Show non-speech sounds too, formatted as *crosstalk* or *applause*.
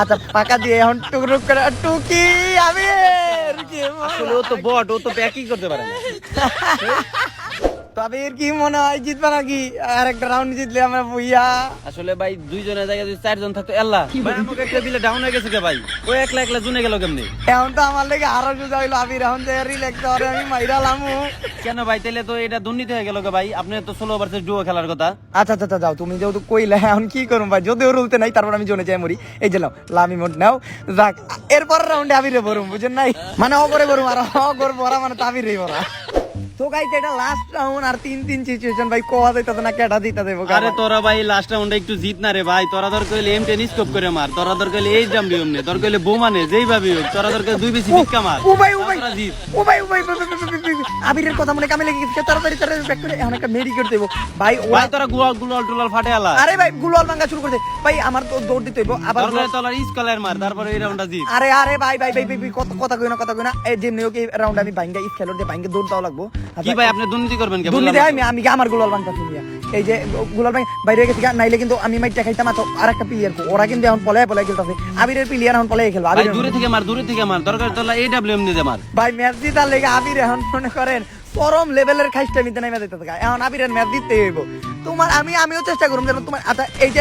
আচ্ছা পাকা দিয়ে এখন টুকরুক করে টুকি আমি আসলে ও তো বট ও তো ব্যাকই করতে পারে না। *laughs* তবে এর কি মনে হয় জিতবা নাকি? আর একটা রাউন্ড জিতলে আমরা বুইয়া। আসলে ভাই দুইজনের জায়গায় যদি চারজন থাকতো আল্লাহ ভাই আমাকে একটা দিলে ডাউন হয়ে গেছে কে ভাই? ও একলা একলা জুনে গেল কেমনি? এখন তো আমার লেগে আরও সোজা হইল আমি যে রিল্যাক্স করে আমি মাইরা লামু। কেন ভাই তাহলে তো এটা দুর্নীতি হয়ে গেল কে ভাই? আপনি তো ষোলো ভার্সেস ডুয়ো খেলার কথা। আচ্ছা আচ্ছা আচ্ছা, যাও তুমি যেহেতু কইলে এখন কি করুম ভাই? যদিও রুলতে নাই তারপর আমি জোনে যাই মরি। এই যে নাও লামি মোট নাও। যাক এরপর রাউন্ডে আমি রে বরুম বুঝেন নাই? মানে অ করে বরুম আর অ করে বরা মানে তাবি রে বরা। তো গাইতে এটা লাস্ট রাউন্ড আর তিন তিন সিচুয়েশন ভাই কোয়া দিতে না কেটা দিতে দেবো আরে তোরা ভাই লাস্ট রাউন্ডে একটু জিত না রে ভাই। তোরা দর কইলে এম টেন স্কোপ করে মার। তোরা দর কইলে এই জাম দিও নে। তোর কইলে বোমানে যেই ভাবি হোক। তোরা দুই বেশি ভিক্ষা মার। ও ভাই ও ভাই। ও ভাই ও ভাই ভাই, ভাই, ভাই, ভাই, ভাই, ভাই, আবিরের কথা মনে কামে লেগে গেছে। তাড়াতাড়ি তাড়াতাড়ি ব্যাক করে এখন একটা মেডি করে দেবো। ভাই ও ভাই তোরা গুয়াল গুলাল টুলাল ফাটে আলা। আরে ভাই গুলাল ভাঙ্গা শুরু করে দে। ভাই আমার তো দৌড় দিতে হইব। আবার তোলার স্কলার মার। তারপরে এই রাউন্ডটা জিত। আরে আরে ভাই ভাই ভাই ভাই ভাই, কথা কথা কই না কথা কই না। এই যে নিয়োগ এই রাউন্ড আমি ভাঙ্গা ইস খেলোর দিয়ে ভাঙ্গে দৌড় দাও লাগবো। কি ভাই আপনি দুর্নীতি করবেন কে দুর্নীতি আমি আমি আমার গুলাল ভাঙ্গা শুনিয়া এই যে গুলাল ভাই বাইরে গেছি নাইলে কিন্তু আমি খাইতাম আর আর একটা প্লেয়ার ওরা কিন্তু এখন পলায় পলায় খেলতেছে। আবিরের প্লেয়ার এখন পলায় খেলবে ভাই আবির দূরে থেকে মার দূরে থেকে মার দরকার তোলা এই নিতে মার। ভাই ম্যাচ জিতার লেগে আবির এখন মনে করেন চরম লেভেলের খাইস্টা নিতে নেমে যেতে এখন আবিরের ম্যাচ হইব। তোমার আমি আমিও চেষ্টা করুম যেন তোমার আচ্ছা এই যে